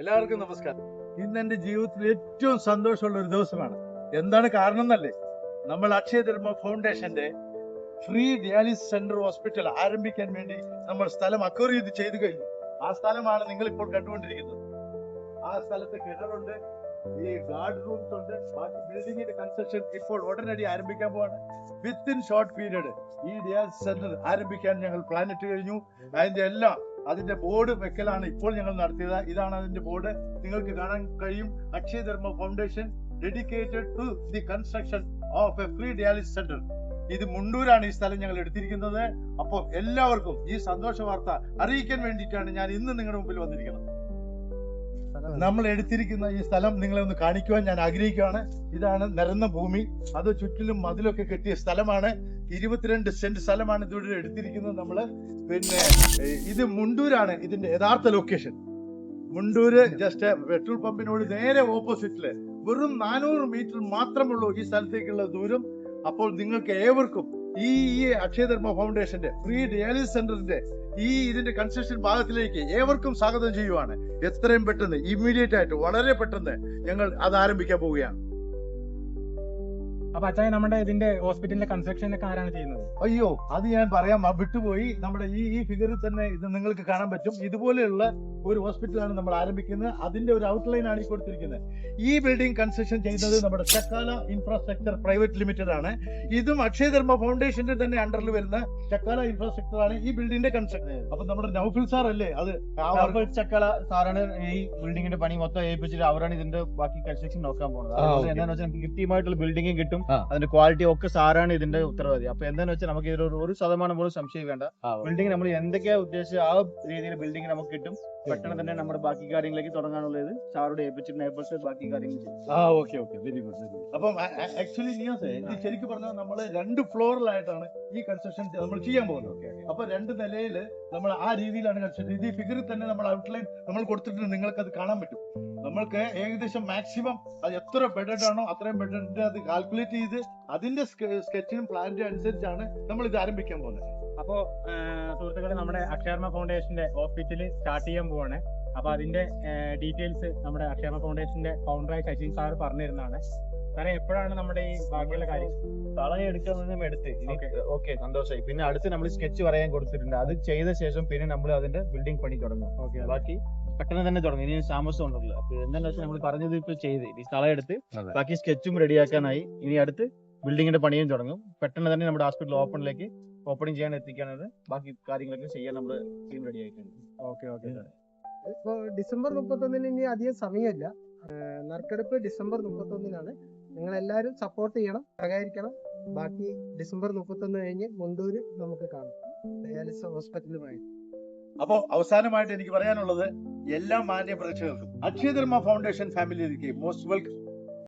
എല്ലാവർക്കും നമസ്കാരം. ഇന്ന് എന്റെ ജീവിതത്തിൽ ഏറ്റവും സന്തോഷമുള്ള ഒരു ദിവസമാണ്. എന്താണ് കാരണം എന്നല്ലേ? നമ്മൾ അക്ഷയധർമ്മ ഫൗണ്ടേഷന്റെ ഫ്രീ ഡയാലിസിസ് സെന്റർ ഹോസ്പിറ്റൽ ആരംഭിക്കാൻ വേണ്ടി നമ്മൾ സ്ഥലം അക്വയർ ചെയ്ത് ചെയ്തു കഴിഞ്ഞു. ആ സ്ഥലമാണ് നിങ്ങൾ ഇപ്പോൾ കണ്ടുകൊണ്ടിരിക്കുന്നത്. ആ സ്ഥലത്ത് കിണറുണ്ട് ഈ ഗാർഡ് റൂംസ് ഉണ്ട് ബാക്കി ബിൽഡിംഗിന്റെ കൺസ്ട്രക്ഷൻ ഇപ്പോൾ ഉടനടി ആരംഭിക്കാൻ പോവാണ്. വിത്തിൻ ഷോർട്ട് പീരീഡ് ഈ ഡയാലിസിസ് സെന്റർ ആരംഭിക്കാൻ ഞങ്ങൾ പ്ലാൻ ഇട്ട് കഴിഞ്ഞു. അതിന്റെ എല്ലാം അതിന്റെ ബോർഡ് വെക്കലാണ് ഇപ്പോൾ ഞങ്ങൾ നടത്തിയത്. ഇതാണ് അതിന്റെ ബോർഡ്. നിങ്ങൾക്ക് കാണാൻ കഴിയും. Akshayadharma foundation dedicated to the construction of a free dialysis centre. ഇത് മുണ്ടൂരാണ് ഈ സ്ഥലം ഞങ്ങൾ എടുത്തിരിക്കുന്നത്. അപ്പോൾ എല്ലാവർക്കും ഈ സന്തോഷ വാർത്ത അറിയിക്കാൻ വേണ്ടിയിട്ടാണ് ഞാൻ ഇന്ന് നിങ്ങളുടെ മുമ്പിൽ വന്നിരിക്കുന്നത്. നമ്മൾ എടുത്തിരിക്കുന്ന ഈ സ്ഥലം നിങ്ങളെ ഒന്ന് കാണിക്കുവാൻ ഞാൻ ആഗ്രഹിക്കുകയാണ്. ഇതാണ് നിരന്ന ഭൂമി. അത് ചുറ്റിലും മതിലൊക്കെ കെട്ടിയ സ്ഥലമാണ്. ഇരുപത്തിരണ്ട് സെന്റ് സ്ഥലമാണ് ഇതിവിടെ എടുത്തിരിക്കുന്നത് നമ്മൾ. പിന്നെ ഇത് മുണ്ടൂരാണ് ഇതിന്റെ യഥാർത്ഥ ലൊക്കേഷൻ മുണ്ടൂര് ജസ്റ്റ് പെട്രോൾ പമ്പിനോട് നേരെ ഓപ്പോസിറ്റിൽ വെറും നാനൂറ് മീറ്റർ മാത്രമുള്ളൂ ഈ സ്ഥലത്തേക്കുള്ള ദൂരം. അപ്പോൾ നിങ്ങൾക്ക് ഏവർക്കും ഈ ഈ അക്ഷയധർമ്മ ഫൗണ്ടേഷന്റെ ഫ്രീ ഡയാലിസിസ് സെന്ററിന്റെ ഈ ഇതിന്റെ കൺസ്ട്രക്ഷൻ ഭാഗത്തിലേക്ക് ഏവർക്കും സ്വാഗതം ചെയ്യുവാണ്. എത്രയും പെട്ടെന്ന് ഇമ്മീഡിയറ്റ് ആയിട്ട് വളരെ പെട്ടെന്ന് ഞങ്ങൾ അത് ആരംഭിക്കാൻ പോവുകയാണ്. അപ്പൊ അച്ഛാ നമ്മുടെ ഇതിന്റെ ഹോസ്പിറ്റലിന്റെ കൺസ്ട്രക്ഷൻ ഒക്കെ ആരാണ് ചെയ്യുന്നത്? അയ്യോ അത് ഞാൻ പറയാം. വിട്ടുപോയി. നമ്മുടെ ഈ ഈ ഫിഗറിൽ തന്നെ ഇത് നിങ്ങൾക്ക് കാണാൻ പറ്റും. ഇതുപോലെയുള്ള ഒരു ഹോസ്പിറ്റലാണ് നമ്മൾ ആരംഭിക്കുന്നത്. അതിന്റെ ഒരു ഔട്ട്ലൈൻ ആണ് ഈ കൊടുത്തിരിക്കുന്നത്. ഈ ബിൽഡിംഗ് കൺസ്ട്രക്ഷൻ ചെയ്യുന്നത് നമ്മുടെ ചക്കാല ഇൻഫ്രാസ്ട്രക്ചർ പ്രൈവറ്റ് ലിമിറ്റഡ് ആണ്. ഇതും അക്ഷയധർമ്മ ഫൗണ്ടേഷന്റെ തന്നെ അണ്ടറിൽ വരുന്ന ചക്കാല ഇൻഫ്രാസ്ട്രക്ചർ ആണ് ഈ ബിൽഡിംഗിന്റെ കൺസ്ട്രക്ഷൻ അപ്പൊ നമ്മുടെ നൗഫിൽ സാർ അല്ലേ? അത് ചക്കാല സാറാണ് ഈ ബിൽഡിംഗിന്റെ പണി മൊത്തം ഏൽപ്പിച്ചിട്ട് അവരാണ് ഇതിന്റെ ബാക്കി കൺസ്ട്രക്ഷൻ നോക്കാൻ പോകുന്നത് എന്താണെന്ന് വെച്ചാൽ കൃത്യമായിട്ടുള്ള ബിൽഡിംഗും കിട്ടും. ആ. അതിന്റെ ക്വാളിറ്റി ഒക്കെ സാറാണ് ഇതിന്റെ ഉത്തരവാദി. അപ്പൊ എന്താണെന്ന് വെച്ചാൽ നമുക്ക് ഇതിലൊരു ഒരു ശതമാനം പോലും സംശയം വേണ്ട. ബിൽഡിംഗ് നമ്മൾ എന്തൊക്കെയാ ഉദ്ദേശിച്ച ആ രീതിയിൽ ബിൽഡിംഗ് നമുക്ക് കിട്ടും. പെട്ടെന്ന് തന്നെ നമ്മുടെ ബാക്കി കാര്യങ്ങളിലേക്ക് തുടങ്ങാനുള്ളത് സാറോട് ഏൽപ്പിച്ചിട്ട് നേബേഴ്സ് ബാക്കി കാര്യങ്ങൾ ചെയ്യും. ആ okay okay. Very good very good അപ്പം ആക്ച്വലി നിയാസേ ഇത് ശരിക്കും പറഞ്ഞാൽ നമ്മൾ രണ്ട് ഫ്ലോറിലായിട്ടാണ് ഈ കൺസ്ട്രക്ഷൻ നമ്മൾ ചെയ്യാൻ പോകുന്നത്. അപ്പൊ രണ്ട് നിലയിൽ നമ്മൾ ആ രീതിയിലാണ് കൺസ്ട്രക്ഷൻ ഇത് ഈ ഫിഗറിൽ തന്നെ നമ്മൾ ഔട്ട്ലൈൻ നമ്മൾ കൊടുത്തിട്ടുണ്ട്. നിങ്ങൾക്ക് അത് കാണാൻ പറ്റും. നമ്മൾക്ക് ഏകദേശം മാക്സിമം അത് എത്ര ബെഡഡ് ആണോ അത്രയും ബെഡഡിന്റെ അത് കാൽക്കുലേറ്റ് ചെയ്ത് അതിന്റെ സ്കെച്ചിനും പ്ലാനിന്റെ അനുസരിച്ചാണ് നമ്മൾ ഇത് ആരംഭിക്കാൻ പോകുന്നത്. അപ്പോ സുഹൃത്തുക്കളെ നമ്മുടെ അക്ഷർമ ഫൗണ്ടേഷന്റെ ഓഫീസിൽ സ്റ്റാർട്ട് ചെയ്യാൻ പോവാണ്. അപ്പൊ അതിന്റെ ഡീറ്റെയിൽസ് നമ്മുടെ അക്ഷർമ ഫൗണ്ടേഷന്റെ ഫൗണ്ടറായ ശശിൻ സാർ പറഞ്ഞിരുന്നതാണ്. സാറേ എപ്പോഴാണ് നമ്മുടെ ഈ ബാക്കിയുള്ള കാര്യം? തളയെ എടുക്കുന്നതും എടുത്ത്. ഓക്കെ. സന്തോഷമായി പിന്നെ അടുത്ത് നമ്മൾ സ്കെച്ച് പറയാൻ കൊടുത്തിട്ടുണ്ട്. അത് ചെയ്ത ശേഷം പിന്നെ നമ്മൾ അതിന്റെ ബിൽഡിംഗ് പണി തുടങ്ങും. ഓക്കെ ബാക്കി പെട്ടെന്ന് തന്നെ തുടങ്ങി. ഇനി താമസം ഉണ്ടല്ലോ. അപ്പൊ എന്താണെന്ന് വെച്ചാൽ നമ്മൾ പറഞ്ഞത് ഇപ്പൊ ചെയ്ത്. ഈ സ്ഥലം എടുത്ത്. ബാക്കി സ്കെച്ചും റെഡിയാക്കാനായി ഇനി അടുത്ത് ബിൽഡിങ്ങിന്റെ പണിയും തുടങ്ങും. പെട്ടെന്ന് തന്നെ നമ്മുടെ ഹോസ്പിറ്റൽ ഓപ്പണിലേക്ക് ഓപ്പണിംഗ് ചെയ്യാൻ എത്തിക്കാനാണ് ബാക്കി കാര്യങ്ങളൊക്കെ ചെയ്യാൻ നമ്മൾ ടീം റെഡി ആയിട്ടുണ്ട്. ഓക്കെ ഓക്കെ ഇപ്പൊ ഡിസംബർ മുപ്പത്തൊന്നിന് ഇനി അധികം സമയമില്ല. നറുക്കെടുപ്പ് ഡിസംബർ മുപ്പത്തൊന്നിനാണ്. നിങ്ങൾ എല്ലാവരും സപ്പോർട്ട് ചെയ്യണം സഹകരിക്കണം. ബാക്കി ഡിസംബർ മുപ്പത്തൊന്ന് കഴിഞ്ഞ് മുണ്ടൂര് നമുക്ക് കാണാം. ഡയാലിസിസ് ഹോസ്പിറ്റലുമായി. അപ്പോൾ അവസാനമായിട്ട് എനിക്ക് പറയാനുള്ളത് എല്ലാ മാന്യ പ്രേക്ഷകർക്കും അക്ഷയധർമ്മ ഫൗണ്ടേഷൻ ഫാമിലിയിലേക്ക് മോസ്റ്റ് വെൽക്കം